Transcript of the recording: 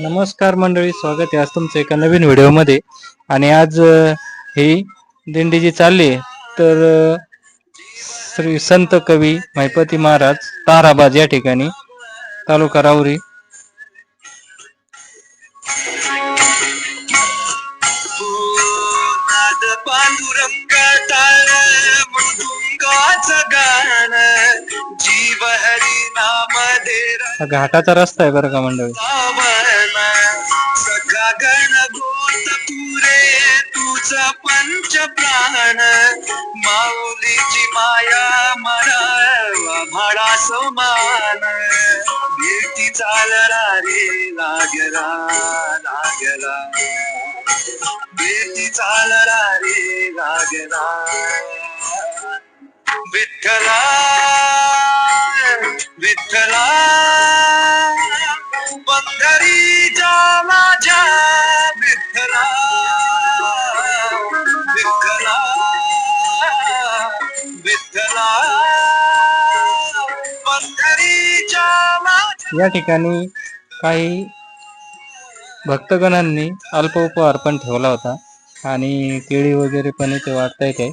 नमस्कार मंडळी स्वागत आहे आज तुमचं एका नवीन व्हिडिओमध्ये. आणि आज ही दिंडी जी चालली तर श्री संत कवी महिपती महाराज ताराबाद या ठिकाणी तालुका जीव हरी नाम हा घाटाचा रस्ता आहे बरं का मंडळी? गणभूत पुरे तुझा पंच प्राण माऊलीची माया मरा भाडा समान. भेटी चालला रे लागला लागला. भीती चालला रे लागला. विठ्ठला विठ्ठला या ठिकाणी काही भक्तगणांनी अल्प उप अर्पण ठेवला होता आणि केळी वगैरे पण इथे वाटता येते.